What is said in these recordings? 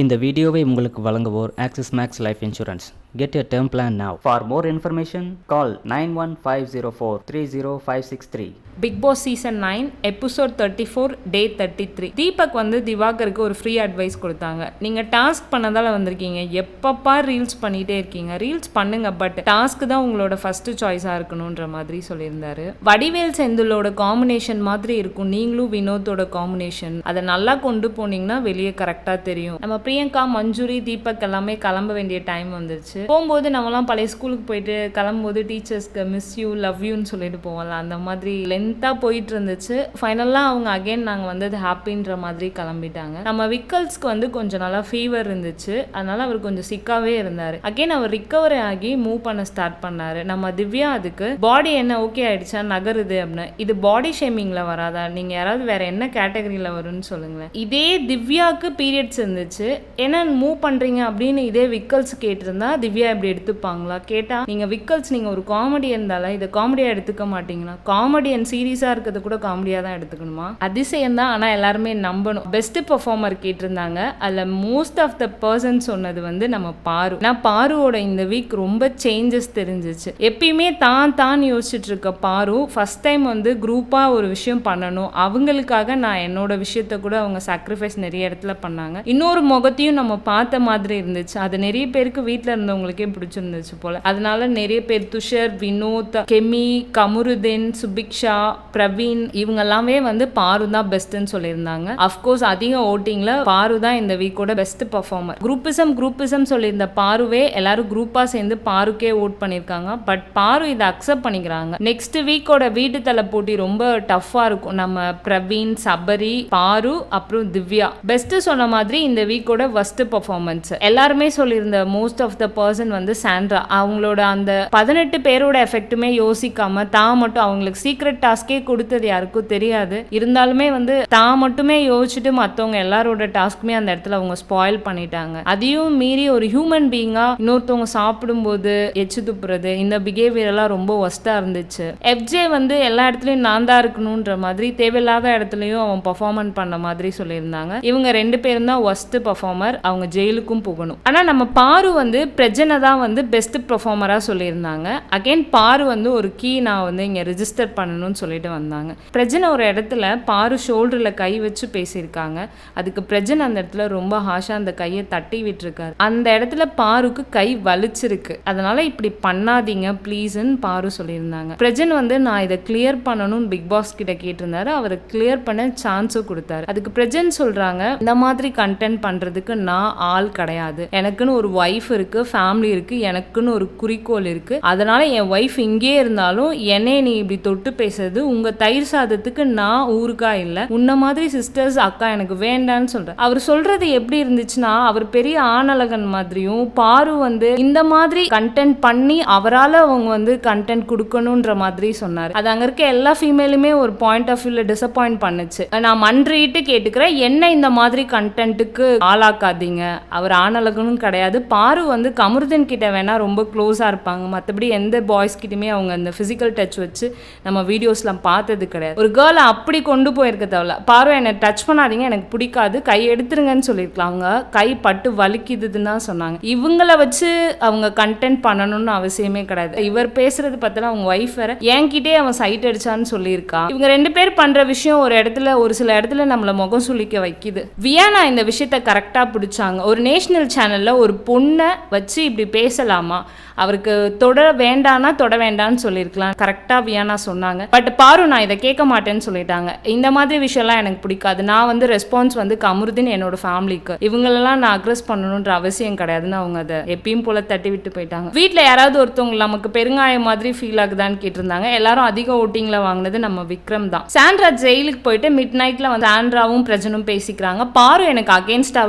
இந்த வீடியோவை உங்களுக்கு வழங்குவோர் Axis Max Life insurance get a term plan now for more information call nine one five zero four three zero five six three Bigg Boss season nine episode thirty four day thirty three Deepak வந்து திவாகருக்கு ஒரு free advice கொடுத்தாங்க. நீங்கள் task பண்ணதால் வந்திருக்கீங்க. எப்பப்பா reels பண்ணிகிட்டே இருக்கீங்க? Reels பண்ணுங்க பட் டாஸ்க் தான் உங்களோட ஃபர்ஸ்ட் சாய்ஸாக இருக்கணுன்ற மாதிரி சொல்லியிருந்தாரு. வடிவேல் செந்திலோட காம்பினேஷன் மாதிரி இருக்கும். நீங்களும் வினோத்தோட காம்பினேஷன் அதை நல்லா கொண்டு போனீங்கன்னா வெளியே கரெக்டாக தெரியும். நம்ம பிரியங்கா மஞ்சுரி தீபக் எல்லாமே கிளம்ப வேண்டிய டைம் வந்துருச்சு. போகும்போது நம்மலாம் பழைய ஸ்கூலுக்கு போயிட்டு கிளம்பும்போது டீச்சர்ஸ்க்கு மிஸ் யூ லவ் யூன்னு சொல்லிட்டு போவோம்ல அந்த மாதிரி லென்த்தாக போயிட்டு இருந்துச்சு. ஃபைனலாக அவங்க அகைன் நாங்கள் வந்து அது ஹாப்பின்ற மாதிரி கிளம்பிட்டாங்க. நம்ம விக்கல்ஸ்க்கு வந்து கொஞ்சம் நல்லா ஃபீவர் இருந்துச்சு. அதனால அவர் கொஞ்சம் சிக்காவே இருந்தார். அகைன் அவர் ரிக்கவரி ஆகி மூவ் பண்ண ஸ்டார்ட் பண்ணார். நம்ம திவ்யா அதுக்கு பாடி என்ன ஓகே ஆயிடுச்சா? நகருது அப்படின்னு. இது பாடி ஷேமிங்கில் வராதா? நீங்கள் யாராவது வேற என்ன கேட்டகரியில் வரும்னு சொல்லுங்களேன். இதே திவ்யாவுக்கு பீரியட்ஸ் இருந்துச்சு. என்ன மூவ் பண்ணுறீங்க அப்படின்னு இதே விக்கல்ஸ் கேட்டிருந்தா திவ்யா இப்படி எடுத்துப்பாங்களா? கேட்டால் நீங்கள் விக்கல்ஸ் நீங்கள் ஒரு காமெடி இருந்தாலும் இதை காமெடியாக எடுத்துக்க மாட்டீங்களா? காமெடி அண்ட் சீரியஸாக இருக்கிறது கூட காமெடியாக தான் எடுத்துக்கணுமா? அதிசயம் தான் ஆனால் எல்லாருமே நம்பணும். பெஸ்ட் பெர்ஃபார்மர் கேட்டிருந்தாங்க. அதில் மோஸ்ட் ஆஃப் த பர்சன் சொன்னது வந்து நம்ம பாரு. நான் பாருவோட இந்த வீக் ரொம்ப சேஞ்சஸ் தெரிஞ்சிச்சு. எப்பயுமே தான் தான் யோசிச்சுட்டு இருக்க பாரு ஃபஸ்ட் டைம் வந்து குரூப்பாக ஒரு விஷயம் பண்ணணும். அவங்களுக்காக நான் என்னோட விஷயத்த கூட அவங்க சாக்ரிஃபைஸ் நிறைய இடத்துல பண்ணாங்க. இன்னொரு முகத்தையும் நம்ம பார்த்த மாதிரி இருந்துச்சு. அது நிறைய பேருக்கு வீட்டில் இருந்தவங்களுக்கே பிடிச்சிருந்துச்சு போல. அதனால நிறைய பேர் துஷர் வினோத் கெமி கமுருதீன் சுபிக்ஷா பிரவீன் இவங்க எல்லாமே வந்து பாரு தான் பெஸ்ட்னு சொல்லியிருந்தாங்க. அஃப்கோர்ஸ் அதிக ஓட்டிங்ல பாரு தான் இந்த வீக்கோட பெஸ்ட் பர்ஃபார்மர் குரூப்பிசம் குரூப்பிசம் சொல்லியிருந்த பாருவே எல்லாரும் குரூப்பாக சேர்ந்து பாருக்கே ஓட் பண்ணியிருக்காங்க. பட் பாரு இதை அக்செப்ட் பண்ணிக்கிறாங்க. நெக்ஸ்ட் வீக்கோட வீட்டு தலை போட்டி ரொம்ப டஃப்பாக இருக்கும். நம்ம பிரவீன் சபரி பாரு அப்புறம் திவ்யா. பெஸ்ட் சொன்ன மாதிரி இந்த வீக் கூட ஃபர்ஸ்ட் பர்ஃபார்மன்ஸ் எல்லாருமே சொல்லியிருந்த மோஸ்ட் ஆஃப் த பர்சன் வந்து சாண்ட்ரா. அவங்களோட அந்த பதினெட்டு பேரோட எஃபெக்ட்டுமே யோசிக்காம தான் மட்டும் அவங்களுக்கு சீக்ரெட் டாஸ்கே கொடுத்தது யாருக்கும் தெரியாது. இருந்தாலுமே வந்து தான் மட்டுமே யோசிச்சுட்டு மற்றவங்க எல்லாரோட டாஸ்க்குமே அந்த இடத்துல அவங்க ஸ்பாயில் பண்ணிட்டாங்க. அதையும் மீறி ஒரு ஹியூமன் பீயிங்கா இன்னொருத்தவங்க சாப்பிடும்போது எச்சு துப்புறது இந்த பிஹேவியர் எல்லாம் ரொம்ப ஒஸ்டா இருந்துச்சு. எஃப்ஜே வந்து எல்லா இடத்துலயும் நான் தான் இருக்கணுன்ற மாதிரி தேவையில்லாத இடத்துலயும் அவன் பர்ஃபார்மன் பண்ண மாதிரி சொல்லியிருந்தாங்க. இவங்க ரெண்டு பேரும் தான் ஒஸ்ட் பர்ஃபார்மர் அவங்க ஜெயிலுக்கும் போகணும். ஆனால் நம்ம பாரு வந்து பிரஜனை தான் வந்து பெஸ்ட் பர்ஃபார்மராக சொல்லியிருந்தாங்க. அகைன் பாரு வந்து ஒரு கீ நான் வந்து இங்கே ரிஜிஸ்டர் பண்ணணும்னு சொல்லிட்டு வந்தாங்க. பிரஜனை ஒரு இடத்துல பாரு ஷோல்டரில் கை வச்சு பேசியிருக்காங்க. அதுக்கு பிரஜன் அந்த இடத்துல ரொம்ப ஹாஷாக அந்த கையை தட்டி விட்டுருக்காரு. அந்த இடத்துல பாருக்கு கை வலிச்சிருக்கு. அதனால இப்படி பண்ணாதீங்க ப்ளீஸ்ன்னு பாரு சொல்லியிருந்தாங்க. பிரஜன் வந்து நான் இதை கிளியர் பண்ணணும்னு பிக் பாஸ் கிட்ட கேட்டிருந்தாரு. அவர் கிளியர் பண்ண சான்ஸும் கொடுத்தாரு. அதுக்கு பிரஜன் சொல்றாங்க இந்த மாதிரி கண்டென்ட் பண்ணுறதுக்கு நான் ஆள் கிடையாது. எனக்குன்னு ஒரு ஒய்ஃப் இருக்கு ஃபேமிலி இருக்கு எனக்குன்னு ஒரு குறிக்கோள் இருக்குது அதனால் என் ஒய்ஃப் இங்கே இருந்தாலும் என்னை நீ இப்படி தொட்டு பேசுறது உங்கள் தயிர் சாதத்துக்கு நான் ஊருக்கா இல்லை. உன்ன மாதிரி சிஸ்டர்ஸ் அக்கா எனக்கு வேண்டான்னு சொல்கிறேன் அவர் சொல்கிறது எப்படி இருந்துச்சுன்னா அவர் பெரிய ஆணழகன் மாதிரியும் பாரு வந்து இந்த மாதிரி கண்டென்ட் பண்ணி அவரால் அவங்க வந்து கண்டென்ட் கொடுக்கணுன்ற மாதிரி சொன்னார். அது அங்கே இருக்க எல்லா ஃபீமேலுமே ஒரு பாயிண்ட் ஆஃப் வியூவில் டிசப்பாயிண்ட் பண்ணுச்சு. நான் மன்றிட்டு கேட்டுக்கிறேன் என்ன இந்த மாதிரி கண்டென்ட்டுக்கு ஆளாக்காதீங்க. அவர் ஆணழகனும் கிடையாது. பாரு வந்து கமருதன் கிட்ட வேணால் ரொம்ப க்ளோஸாக இருப்பாங்க. மற்றபடி எந்த பாய்ஸ்கிட்டயுமே அவங்க அந்த ஃபிசிக்கல் டச் வச்சு நம்ம வீடியோஸ்லாம் பார்த்தது கிடையாது. ஒரு கேர்ளை அப்படி கொண்டு போயிருக்க தேவையில்ல. பாரு என்னை டச் பண்ணாதீங்க. எனக்கு பிடிக்காது. கை எடுத்துருங்கன்னு சொல்லியிருக்கலாம். அவங்க கை பட்டு வலிக்குதுன்னு தான் சொன்னாங்க. இவங்கள வச்சு அவங்க கண்டென்ட் பண்ணணும்னு அவசியமே கிடையாது. இவர் பேசுறது பார்த்தா அவங்க ஒய்ஃப் வேற. என்கிட்டே அவன் சைட் அடிச்சான்னு சொல்லியிருக்கா. இவங்க ரெண்டு பேர் பண்ற விஷயம் ஒரு இடத்துல ஒரு சில இடத்துல நம்மள முகம் சுளிக்க வைக்குது. வியானா இந்த விஷயத்த கரெக்ட் கரெக்டாக பிடிச்சாங்க. ஒரு நேஷனல் சேனலில் ஒரு பொண்ணை வச்சு இப்படி பேசலாமா? அவருக்கு தொட வேண்டானா தொட வேண்டான்னு சொல்லியிருக்கலாம். கரெக்டாக வியானா சொன்னாங்க. பட் பாரு நான் இதை கேட்க மாட்டேன்னு சொல்லிட்டாங்க. இந்த மாதிரி விஷயம்லாம் எனக்கு பிடிக்காது. நான் வந்து ரெஸ்பான்ஸ் வந்து கமருதின் என்னோட ஃபேமிலிக்கு இவங்களெல்லாம் நான் அக்ரஸ் பண்ணணுன்ற அவசியம் கிடையாதுன்னு அவங்க அதை எப்பயும் போல தட்டி விட்டு போயிட்டாங்க. வீட்டில் யாராவது ஒருத்தவங்க நமக்கு பெருங்காயம் மாதிரி ஃபீல் ஆகுதான்னு கேட்டிருந்தாங்க. எல்லாரும் அதிக ஓட்டிங்கில் வாங்கினது நம்ம விக்ரம் தான். சாண்ட்ரா ஜெயிலுக்கு போயிட்டு மிட் நைட்டில் வந்து சாண்ட்ராவும் பிரஜனும் பேசிக்கிறாங்க. பாரு எனக்கு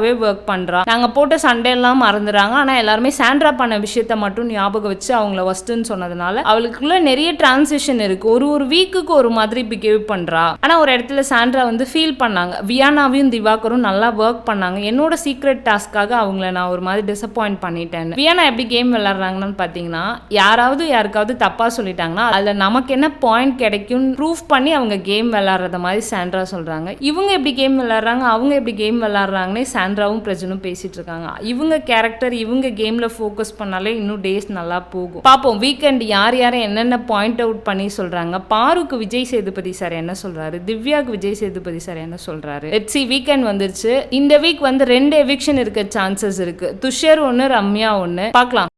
நல்லாவே ஒர்க் பண்ணுறா நாங்கள் போட்ட சண்டே எல்லாம் மறந்துடுறாங்க ஆனால் எல்லாருமே சாண்ட்ரா பண்ண விஷயத்த மட்டும் ஞாபகம் வச்சு அவங்கள ஒஸ்ட்டுன்னு சொன்னதுனால அவளுக்குள்ள நிறைய டிரான்சிஷன் இருக்கு. ஒரு ஒரு வீக்குக்கு ஒரு மாதிரி பிஹேவ் பண்றா. ஆனா ஒரு இடத்துல சாண்ட்ரா வந்து ஃபீல் பண்ணாங்க. வியானாவையும் திவாகரும் நல்லா ஒர்க் பண்ணாங்க. என்னோட சீக்ரெட் டாஸ்க்காக அவங்கள நான் ஒரு மாதிரி டிசப்பாயிண்ட் பண்ணிட்டேன் வியானா எப்படி கேம் விளாட்றாங்கன்னு பார்த்தீங்கன்னா யாராவது யாருக்காவது தப்பா சொல்லிட்டாங்கன்னா அதுல நமக்கு என்ன பாயிண்ட் கிடைக்கும் ப்ரூஃப் பண்ணி அவங்க கேம் விளாட்றத மாதிரி சாண்ட்ரா சொல்றாங்க. இவங்க எப்படி கேம் விளாட்றாங்க அவங்க எப்படி கேம் விளாட்றாங்கன்னே சாண்ட்ரா ஆந்திராவும் பிரஜனும் பேசிட்டு இருக்காங்க இவங்க கேரக்டர் இவங்க கேம்ல ஃபோக்கஸ் பண்ணாலே இன்னும் டேஸ் நல்லா போகும். பார்ப்போம் வீக்கெண்ட் யார் யார் என்னென்ன பாயிண்ட் அவுட் பண்ணி சொல்றாங்க. பாருக்கு விஜய் சேதுபதி சார் என்ன சொல்றாரு? திவ்யாக்கு விஜய் சேதுபதி சார் என்ன சொல்றாரு? லெட்ஸி வீக்கெண்ட் வந்துருச்சு. இந்த வீக் வந்து ரெண்டு எவிக்ஷன் இருக்க சான்சஸ் இருக்கு. துஷர் ஒன்று ரம்யா ஒன்று பார்க்கலாம்.